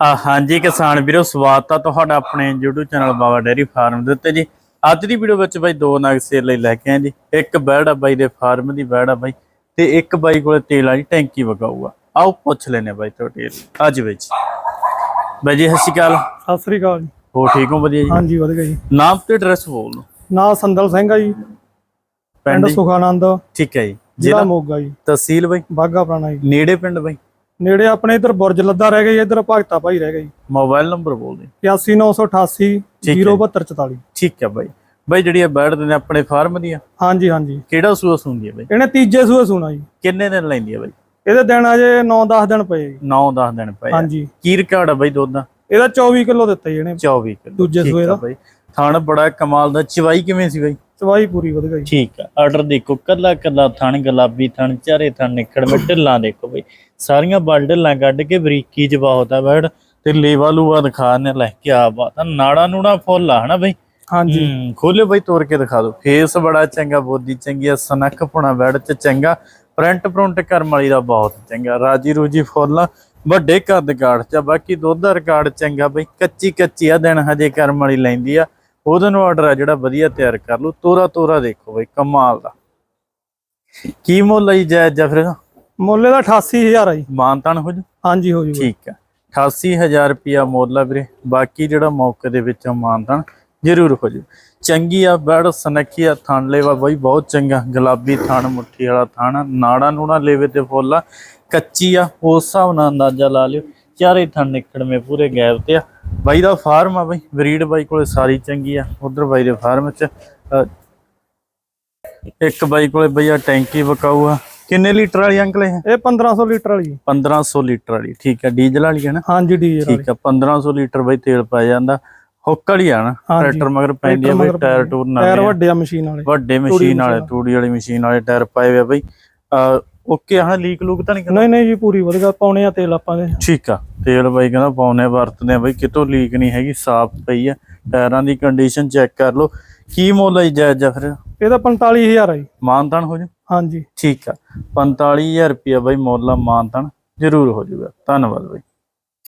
ਹਾਂਜੀ ਕਿਸਾਨ ਵੀਰੋ ਸਵਾਗਤ ਆ ਤੁਹਾਡਾ ਆਪਣੇ YouTube channel Baba dairy farm ਦੇ ਉੱਤੇ ਜੀ। ਅੱਜ ਦੀ ਵੀਡੀਓ ਵਿੱਚ ਬਾਈ ਦੋ ਨਗ ਸੇਲ ਲਈ ਲੈ ਕੇ ਆਏ ਜੀ। ਇੱਕ ਬੈੜ ਆ ਬਾਈ ਦੇ ਫਾਰਮ ਦੀ ਬੈੜ ਆ ਬਾਈ ਤੇ ਇੱਕ ਬਾਈ ਕੋਲੇ ਤੇਲ ਵਾਲੀ ਟੈਂਕੀ ਵਗਾਊਗਾ। ਆਓ ਪੁੱਛ ਲੈਨੇ ਬਾਈ ਤੋਂ ਡਿਟੇਲ ਅੱਜ ਵਿੱਚ ਬਾਈ ਜੀ ਸਤਿ ਸ਼੍ਰੀ ਅਕਾਲ। ਸਤਿ ਸ੍ਰੀ ਅਕਾਲ ਜੀ। ਹੋ ਠੀਕ ਹੋ? ਵਧੀਆ ਜੀ? ਹਾਂਜੀ ਵਧੀਆ ਜੀ। ਨਾਮ ਤੇ ਐਡਰੈਸ ਬੋਲ ਦਿਓ। ਨਾਂ ਸੰਦਲ ਸਿੰਘ ਆ ਜੀ। ਪਿੰਡ ਸੁਖਾਨੰਦ। ਠੀਕ ਹੈ ਜੀ। ਜ਼ਿਲ੍ਹਾ ਮੋਗਾ ਜੀ। ਤਹਿਸੀਲ ਬਾਈ? ਬਾਗਾ ਪੁਰਾਣਾ ਜੀ। ਨੇੜੇ ਪਿੰਡ ਬਾਈ? ਨੇੜੇ ਆਪਣੇ ਇਧਰ ਬੁਰਜ ਲੱਦਾ ਰਹਿ ਗਿਆ ਜੀ ਇਧਰ ਭਗਤਾ ਭਾਈ ਰਹਿ ਗਿਆ ਜੀ ਮੋਬਾਈਲ ਨੰਬਰ ਬੋਲ ਦੇ। 81988 ਠੀਕ ਹੈ। 07244 ਠੀਕ ਹੈ ਬਾਈ। ਬਾਈ ਜਿਹੜੀ ਇਹ ਦੇ ਨੇ ਆਪਣੇ ਫਾਰਮ ਦੀ ਆ ਹਾਂਜੀ ਹਾਂਜੀ। ਕਿਹੜਾ ਸੂਸ ਹੁੰਦੀ ਹੈ ਬਾਈ? ਇਹਨੇ ਤੀਜੇ ਸੂਏ ਸੁਣਾ ਜੀ। ਕਿੰਨੇ ਦਿਨ ਲੈਂਦੀ ਹੈ ਬਾਈ? ਇਹਦੇ ਦਿਨ ਅਜੇ 9-10 ਦਿਨ ਪਏ ਜੀ। 9-10 ਦਿਨ ਪਏ ਆ। ਹਾਂਜੀ। ਕੀ ਰਿਕਾਰਡ ਆ ਬਾਈ ਦੁੱਧ ਦਾ? ਇਹਦਾ 24 ਕਿਲੋ ਦਿੱਤਾ ਜੀ ਇਹਨੇ। 24 ਕਿਲੋ। ਦੂਜੇ ਸੂਏ ਦਾ। ਬਾਈ। ਥਣ ਬੜਾ ਕਮਾਲ ਦਾ। ਚਵਾਈ ਕਿਵੇਂ ਸੀ ਬਾਈ? ਚਵਾਈ ਪੂਰੀ ਵਧੀਆ ਜੀ ਠੀਕ ਆ। ਆਰਡਰ ਦੇਖੋ ਕੱਲਾ ਕੱਲਾ ਥਣ ਗੁਲਾਬੀ ਥਣ ਚਾਰੇ ਥਣ ਨਿਕੜ ਮੇ ਢਿੱਲਾਂ ਦੇਖੋ ਬਾਈ। ਸਾਰੀਆਂ ਬਲ ਢਿੱਲਾਂ ਕੱਢ ਕੇ ਬਰੀਕੀ ਚ ਬਹੁਤ ਆ ਬੈੜ ਤੇ ਲੇਵਾ ਲੂਆ ਦਿਖਾ ਨੇ ਲੈ ਕੇ ਆ ਬਾਤ ਆ ਨਾੜਾ ਨੂੜਾ ਫੁੱਲ ਆ ਹਨਾ ਬਾਈ? ਹਾਂਜੀ। ਹੂੰ ਖੋਲਿਓ ਬਾਈ ਤੋੜ ਕੇ ਦਿਖਾ ਦਿਓ। ਫੇਸ ਬੜਾ ਚੰਗਾ ਬੋਦੀ ਚੰਗੀ ਆ ਸਨੱਖ ਪੁਣਾ ਬੈੜ ਚ ਚੰਗਾ। ਪ੍ਰਿੰਟ ਪ੍ਰਿੰਟ ਕਰਮ ਵਾਲੀ ਦਾ ਬਹੁਤ ਚੰਗਾ ਰਾਜੀ ਰੂਜੀ ਫੁੱਲ ਆ, ਵੱਡੇ ਕੱਦ ਕਾਠ ਚ ਬਾਕੀ ਦੁੱਧ ਦਾ ਰਿਕਾਰਡ ਚੰਗਾ ਬਈ ਕੱਚੀ ਕੱਚੀ ਆ ਦਿਨ ਹਜੇ ਕਰਮ ਵਾਲੀ ਲੈਂਦੀ ਆ। ਉਹਦੇ ਨੂੰ ਆਰਡਰ ਆ ਜਿਹੜਾ ਵਧੀਆ ਤਿਆਰ ਕਰ ਲਓ ਤੋਰਾ ਤੋਰਾ ਦੇਖੋ ਬਈ ਕਮਾਲ ਦਾ। ਕੀ ਮੁੱਲ ਲਈ ਜਾਇਜ਼ ਜਾਂ ਫਿਰ ਮੁੱਲ ਦਾ 88000 ਆ ਜੀ। ਮਾਨਤਾਨ ਹੋ ਜੂ? ਹਾਂਜੀ ਹੋ ਜੂਗਾ ਠੀਕ ਆ। 88000 ਰੁਪਿਆ ਮੁੱਲ ਆ ਵੀਰੇ। ਬਾਕੀ ਜਿਹੜਾ ਮੌਕੇ ਦੇ ਵਿੱਚ ਮਾਨਤਾਨ ਜ਼ਰੂਰ ਹੋ ਜੂ। ਚੰਗੀ ਆ ਬੜ ਸਨੱਖੀ ਆ ਥਣ ਲੇਵਾ ਬਈ ਬਹੁਤ ਚੰਗਾ। ਗੁਲਾਬੀ ਥਣ ਮੁੱਠੀ ਵਾਲਾ ਥਣ ਨਾੜਾ ਨੂੜਾ ਲੇਵੇ ਤੇ ਫੁੱਲ ਆ। ਕੱਚੀ ਆ ਉਸ ਹਿਸਾਬ ਨਾਲ ਅੰਦਾਜ਼ਾ ਲਾ ਲਿਓ। ਚਾਰੇ ਥਣ ਨਿਕੜਵੇਂ ਪੂਰੇ ਗੈਪ ਤੇ ਆ। ਬਾਈ ਦਾ ਫਾਰਮ ਆ ਬਈ ਬਰੀਡ ਬਾਈ ਕੋਲੇ ਸਾਰੀ ਚੰਗੀ ਆ ਉਧਰ ਬਾਈ ਦੇ ਫਾਰਮ ਚ। ਇੱਕ ਬਾਈ ਕੋਲੇ ਬਈ ਆ ਟੈਂਕੀ ਵਕਾਊ ਆ। ਕਿੰਨੇ ਲੀਟਰ ਵਾਲੀ ਅੰਕਲ ਇਹ? ਇਹ 1500 ਲੀਟਰ ਵਾਲੀ ਜੀ 1500 ਲੀਟਰ ਵਾਲੀ ਠੀਕ ਹੈ ਡੀਜ਼ਲ ਵਾਲੀ ਹੈ ਨਾ? ਹਾਂਜੀ ਡੀਜ਼ਲ ਵਾਲੀ। ਠੀਕ ਹੈ 1500 ਲੀਟਰ ਬਈ ਤੇਲ ਪੈ ਜਾਂਦਾ। ਹੁੱਕ ਵਾਲੀ ਆ ਨਾ। ਟਰੈਕਟਰ ਮਗਰ ਪੈਂਦੀ ਆ ਬਈ ਟਾਇਰ ਟੂਰ ਟਾਇਰ ਨਾਲ ਵੱਡੇ ਆ ਮਸ਼ੀਨ ਵਾਲੇ। ਵੱਡੇ ਮਸ਼ੀਨ ਵਾਲੇ ਤੂੜੀ ਵਾਲੀ ਮਸ਼ੀਨ ਵਾਲੇ ਟਾਇਰ ਪਾਏ ਹੋਏ ਆ ਬਈ। ਓਕੇ ਹਾਂ ਲੀਕ ਲੂਕ ਤਾਂ ਨਹੀਂ ਕਰਦਾ? ਨਹੀਂ ਨਹੀਂ ਜੀ ਪੂਰੀ ਵਧੀਆ ਪਾਉਣੇ ਆ ਤੇਲ ਆਪਾਂ ਦੇ। ਠੀਕ ਆ ਤੇਲ ਬਾਈ ਕਹਿੰਦਾ ਪਾਉਨੇ ਵਰਤਦੇ ਆ ਬਈ ਕਿਤੋਂ ਲੀਕ ਨਹੀਂ ਹੈਗੀ ਸਾਫ਼ ਪਈ ਆ ਟਾਇਰਾਂ ਦੀ ਕੰਡੀਸ਼ਨ ਚੈੱਕ ਕਰ ਲਓ। ਕੀ ਮੁੱਲ ਹੈ ਜਾਇਜ਼ ਆ ਫਿਰ? ਇਹਦਾ 45000 ਆ ਜੀ। ਮਾਨਤਾਨ ਹੋ ਜੂ? ਹਾਂਜੀ। ਠੀਕ ਆ 45000 ਰੁਪਿਆ ਬਈ ਮੁੱਲ ਆ ਮਾਨਤਾਨ ਜ਼ਰੂਰ ਹੋ ਜੂਗਾ। ਧੰਨਵਾਦ ਬਈ।